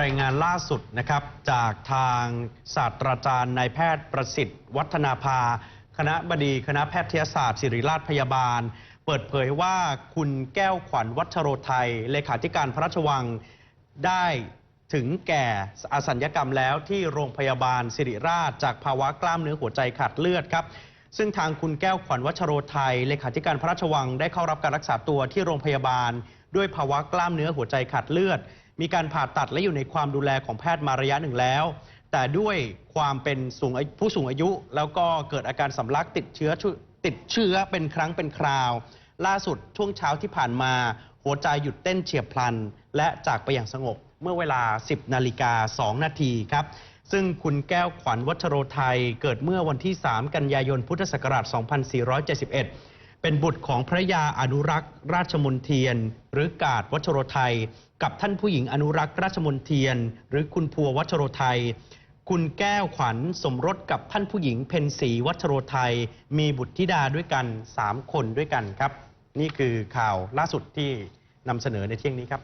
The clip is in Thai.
รายงานล่าสุดนะครับจากทางศาสตราจารย์นายแพทย์ประสิทธิ์ วัฒนาภา คณะบดีคณะแพทยศาสตร์ศิริราชพยาบาล เปิดเผยว่าคุณแก้วขวัญวัชโรไทย เลขาธิการพระราชวังได้ถึงแก่อสัญญกรรมแล้วที่โรงพยาบาลสิริราช จากภาวะกล้ามเนื้อหัวใจขาดเลือดครับซึ่งทางคุณแก้วขวัญวัชโรไทย เลขาธิการพระราชวังได้เข้ารับการรักษาตัวที่โรงพยาบาล ด้วยภาวะกล้ามเนื้อหัวใจขาดเลือด มีการผ่าตัดและอยู่ในความดูแลของแพทย์มาระยะหนึ่งแล้ว แต่ด้วยความเป็นสูงผู้สูงอายุ แล้วก็เกิดอาการสำลักติดเชื้อติดเชื้อเป็นครั้งเป็นคราว ล่าสุดช่วงเช้าที่ผ่านมา หัวใจหยุดเต้นเฉียบพลัน และจากไปอย่างสงบเมื่อเวลา 10 นาฬิกา 2 นาทีครับซึ่งคุณแก้วขวัญวัชโรไทย เกิดเมื่อวันที่ 3 กันยายน พุทธศักราช 2471 เป็นบุตรของพระยาอนุรักษ์ ราชมนเทียน หรือกาดวัชโรไทย กับท่านผู้หญิงอนุรักษ์ราชมนเทียน หรือคุณพัววัชโรไทย คุณแก้วขวัญสมรสกับท่านผู้หญิงเพนศรีวัชโรไทย มีบุตรธิดาด้วยกัน 3 คนด้วยกันครับ นี่คือข่าวล่าสุดที่นำเสนอในเที่ยงนี้ครับ